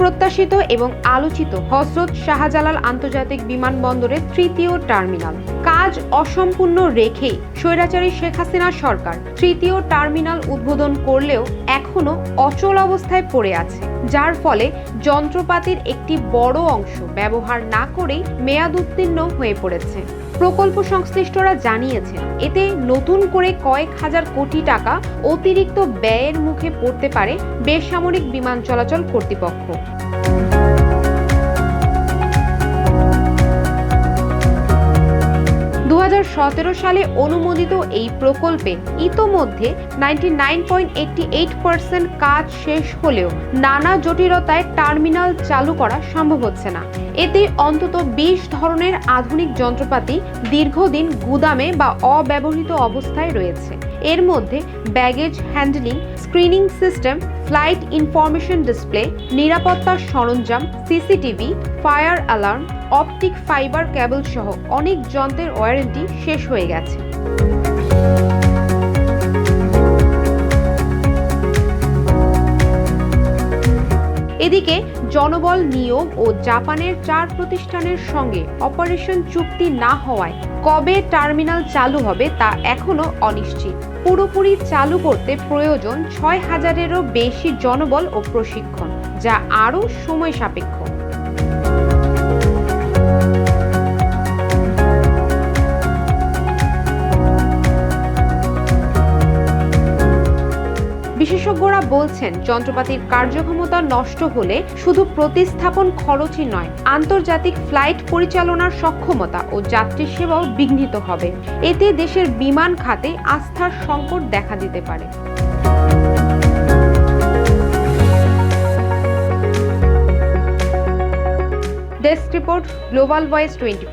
প্রত্যাশিত এবং আলোচিত হজরত শাহজালাল আন্তর্জাতিক বিমানবন্দরের তৃতীয় টার্মিনাল। কাজ অসম্পূর্ণ রেখেই স্বৈরাচারী শেখ হাসিনা সরকার তৃতীয় টার্মিনাল উদ্বোধন করলেও এখনও অচল অবস্থায় পড়ে আছে, যার ফলে যন্ত্রপাতির একটি বড় অংশ ব্যবহার না করেই মেয়াদ উত্তীর্ণ হয়ে পড়েছে। প্রকল্প সংশ্লিষ্টরা জানিয়েছেন, এতে নতুন করে কয়েক হাজার কোটি টাকা অতিরিক্ত ব্যয়ের মুখে পড়তে পারে বেসামরিক বিমান চলাচল কর্তৃপক্ষ। সালে অনুমোদিত এই প্রকল্পে ইতোমধ্যে নাইনটি কাজ শেষ হলেও নানা জটিলতায় টার্মিনাল চালু করা সম্ভব হচ্ছে না। এতে অন্তত বিশ ধরনের আধুনিক যন্ত্রপাতি দীর্ঘদিন গুদামে বা অব্যবহৃত অবস্থায় রয়েছে। এর মধ্যে baggage handling, screening system, flight information display, নিরাপত্তার সরঞ্জাম, CCTV, fire alarm optic fibre cable সহ অনেক যন্ত্রের ওয়ারেন্টি শেষ হয়ে গেছে। এদিকে জনবল নিয়োগ ও জাপানের চার প্রতিষ্ঠানের সঙ্গে অপারেশন চুক্তি না হওয়ায় কবে টার্মিনাল চালু হবে তা এখনও অনিশ্চিত। পুরোপুরি চালু করতে প্রয়োজন ছয় হাজারেরও বেশি জনবল ও প্রশিক্ষণ, যা আরও সময় সাপেক্ষ। বিশেষজ্ঞরা বলছেন, যন্ত্রপাতির কার্যক্ষমতা নষ্ট হলে শুধু প্রতিস্থাপন খরচই নয়, আন্তর্জাতিক ফ্লাইট পরিচালনার সক্ষমতা ও যাত্রী সেবাও বিঘ্নিত হবে। এতে দেশের বিমান খাতে আস্থার সংকট দেখা দিতে পারে। Desk report, Global Voice twenty